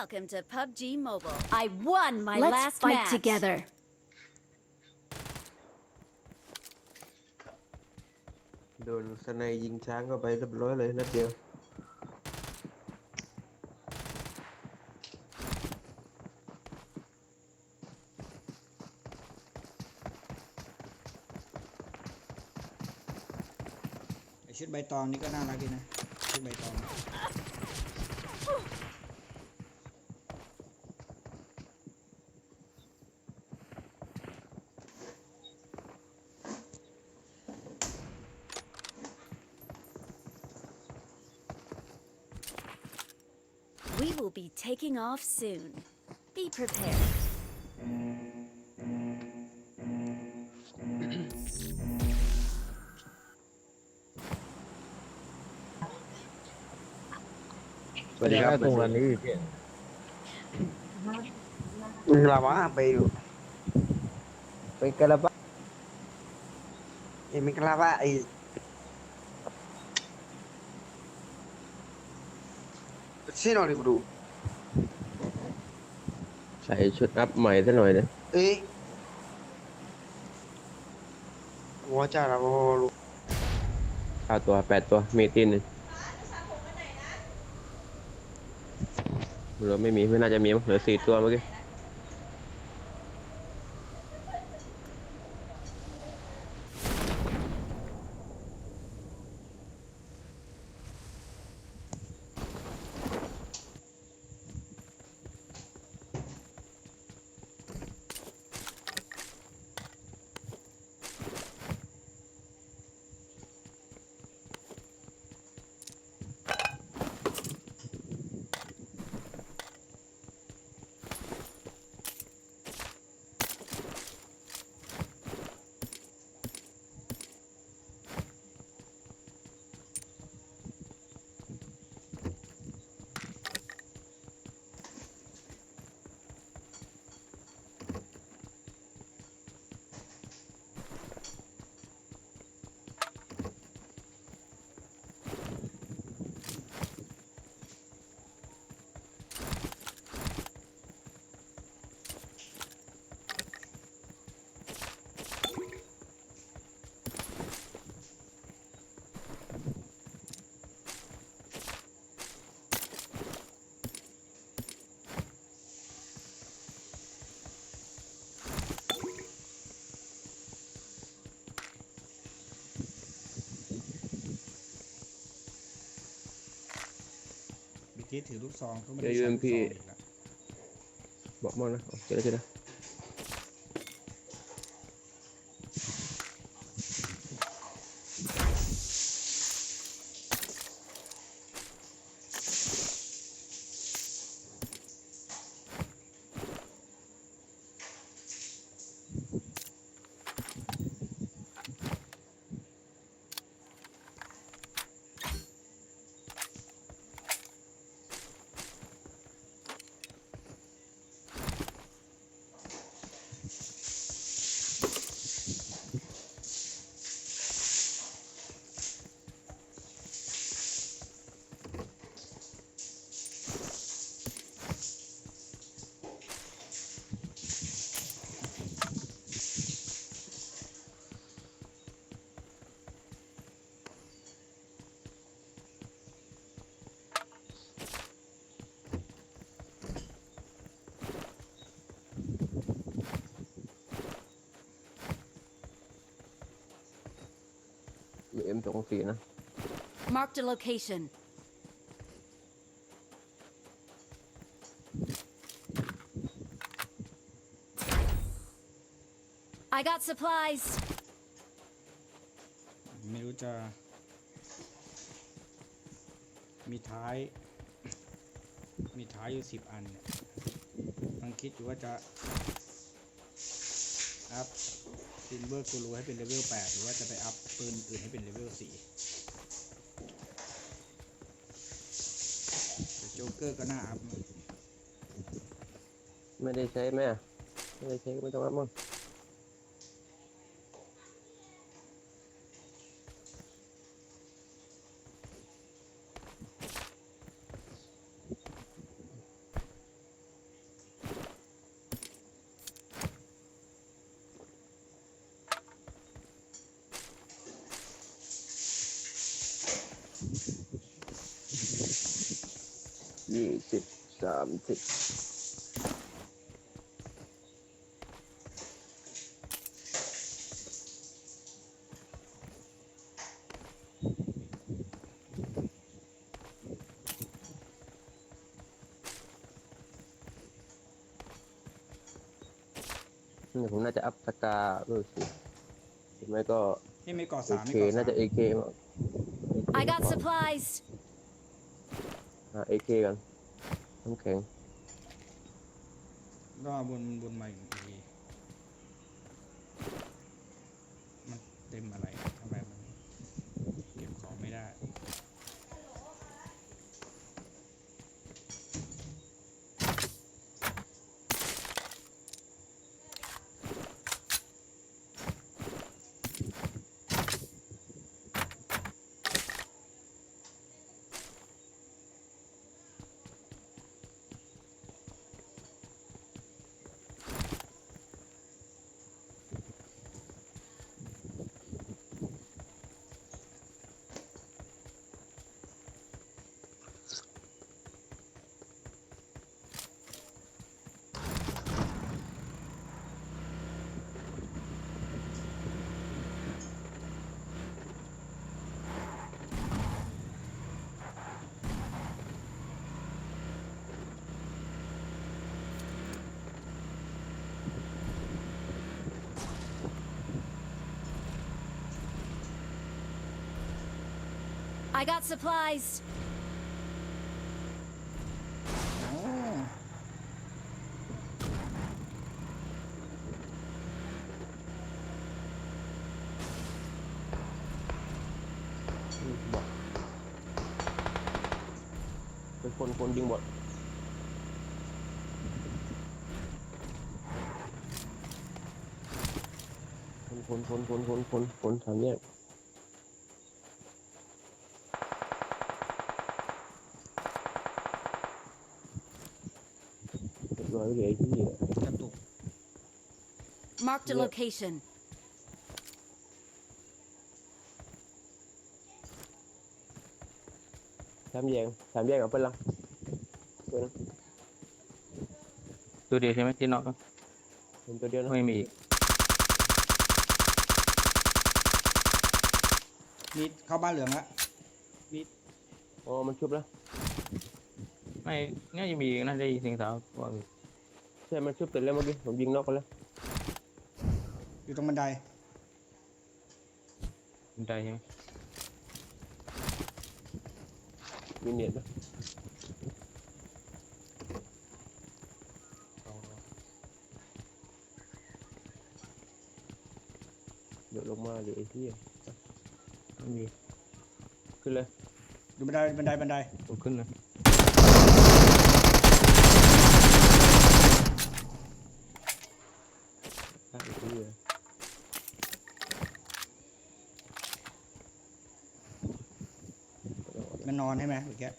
Welcome to PUBG Mobile. I won my Let's last fight match. together. โดนสไนยิงช้างเข้าไปเรียบร้อยเลยนัดเดียวไอชุดใบตองนี่ก็น่ารักดีนะชุดใบตอง will be taking off soon. Be prepared. สวัสดีครับตรงอันนี้พี่ Mengelawak apa itu? ไปกระบะ Ya mengelawak itu. Sini oli bro. ใส่ชุดอัพใหม่ซะหน่อยนะ Eh. Wajah lah lu. เก้าตัวแปดตัวมีตีนหนึ่งเหลือไม่มีไม่น่าจะมีมั้งเหลือสี่ตัวเมื่อกี้ กี้ถือลูกซองก็ไม่เดี๋ได้ยวใช้ลูก UMP ซองอีกแล้วบอกมองนะเอาเจอแล้วเจอแล้ว มีเอ็มสองสี่นะ Marked a location. I got supplies. ไม่รู้จะ มีท้าย มีท้ายอยู่สิบอันเนี่ยต้องคิดอยู่ว่าจะ อัพซินเวอร์กูรูให้เป็นเลเวลแปดหรือว่าจะไปอัพปืนอื่นให้เป็นเลเวลสี่แต่โจ๊กเกอร์ก็น่าอัพ ไม่ได้ใช้ไหมไม่ได้ใช้ก็ไม่ต้องอัพมั้ง ยี่สิบสามสิบนี่ผมน่าจะอัพสกาเรื่อสิหรือไม่ก็ที่ไม่ก่อเอสามไม่เคก่อน่าสาจะมเอเคมั้ง I got supplies. าเอเคกันน้ำแข็งก็บนบนใหม่อีกทีมันเต็มอะไรทำไมมันเก็บของไม่ได้ I got supplies. โอ้บอทเป็นคนคนยิงบอทคนคนคนคนคนคนคนสามแยก ใช่ไหมที่นอกก็เห็นตัวเดียวนะไม่มีอีกมีเข้าบ้านเหลืองละอ๋อมันชุบแล้ว ไม่ น่าจะมีอีกน่าจะยินเสียงสาวว่ามี ใช่มันชุบเสร็จแล้วเมื่อกี้ผมยิงนอกไปแล้วอยู่ตรงบันไดบันไดใช่ไหมมีเน็ตนะเดี๋ยวลงมาเดี๋ยวไอ้ที่ไม่มีขึ้นเลยอยู่บันไดบันไดบันได ผมขึ้นเลย ไอ้ที่ มันนอนใช่ไหมเมื่อกี้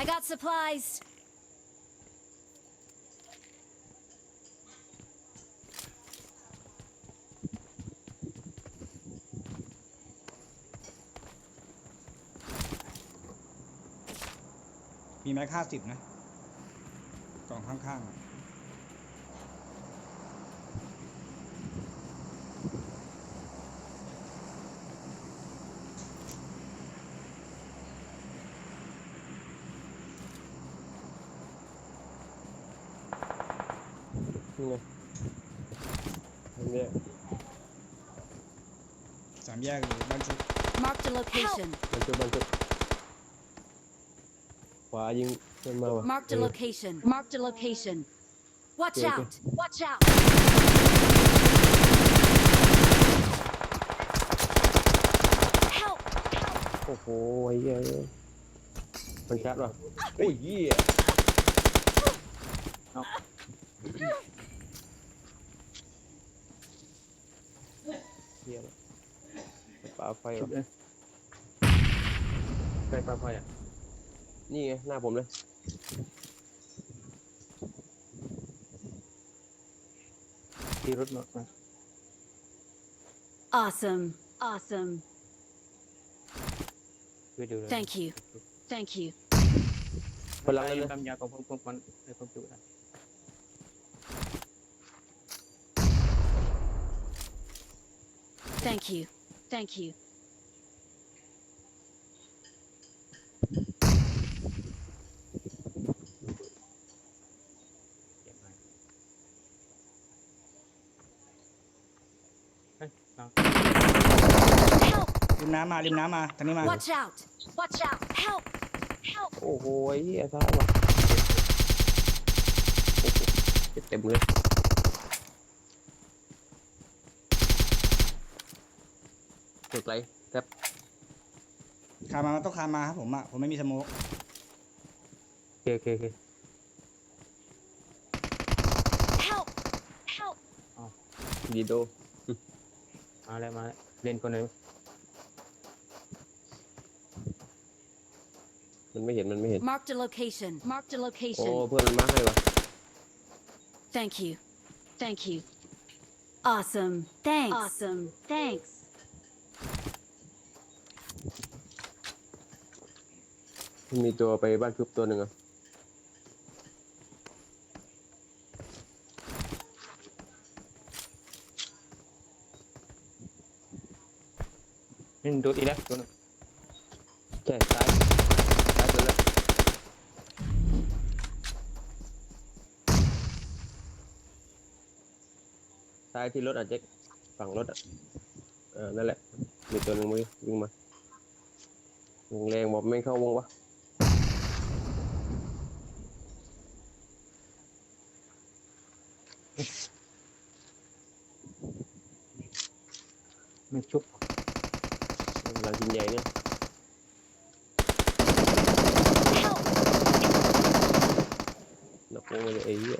I got supplies. มีแม็กห้าสิบนะกล่องข้างๆ อะนี่ไงทางเนี้ย สามแยกอยู่บ้านชุบ Marked a location. มันชุบมันชุบขวายิงเพื่อนมาว่ะ Marked เอ a อ location. Marked a location. Watch Okay, okay. out. Watch out. Help. โอ้โหไอ้เหี้ยเอ้ยมันชัดว่ะโอ้ยเหี้ย เหี้ยว่ะปาไฟชุบว่ะเลยใกล้ปลาไฟอะ นี่ไงหน้าผมเลยที่รถมา Awesome. Awesome. ช่วยดูเลย Thank you. Thank you. พลังเลยนะทำยาของผมผมมันเลยผมจุดนะ Thank you. Thank you. เก็บมาเฮ้ยน้อง Help! ริมน้ำมาริมน้ำมาทางนี้มา Watch out! Watch out! Help! Help! โอ้โหไอ้เหี้ยซ้ายว่ะโอ้โหเจ็บเต็มเลย กดไลค์ครับคามามันต้องคามาครับผมอะผมไม่มีสโมกโอเคโอเคโอเค Help! Help! ดีโดมาแล้วมาแล้วเล่นคนหนึ่งมันไม่เห็นมันไม่เห็น Marked a location. Marked a โอ้ location. เพื่อนมันมาให้วะ Thank you. Thank you. Awesome. Thanks. Awesome. Thanks. มีตัวไปบ้านชุบตัวหนึ่งอะนี่ดูอีกแล้วตัวหนึงใช่ซ้ายซ้ายตัวนั้นซ้ายที่รถอะเจ๊กฝั่งรถอะเออนั่นแหละมีตัวหนึ่งมือวิ่งมาวิ่งแรงบอกไม่เข้าวงวะ ไม่ชุบ หลังชิ้นใหญ่เนี่ย Help! นักวงเลยไอ้เหี้ย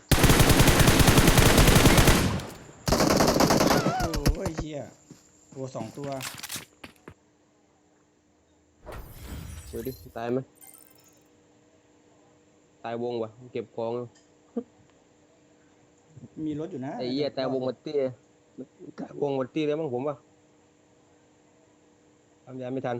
โอ้ยเฮียตัวสองตัวเดี๋ยวดิตายไหมตายวงวะเก็บของอยู่มีรถอยู่นะไอ้เหี้ยตายวงหมดตี้ตายวงหมดตี้แล้วมั้งผมว่าทำยาไม่ทัน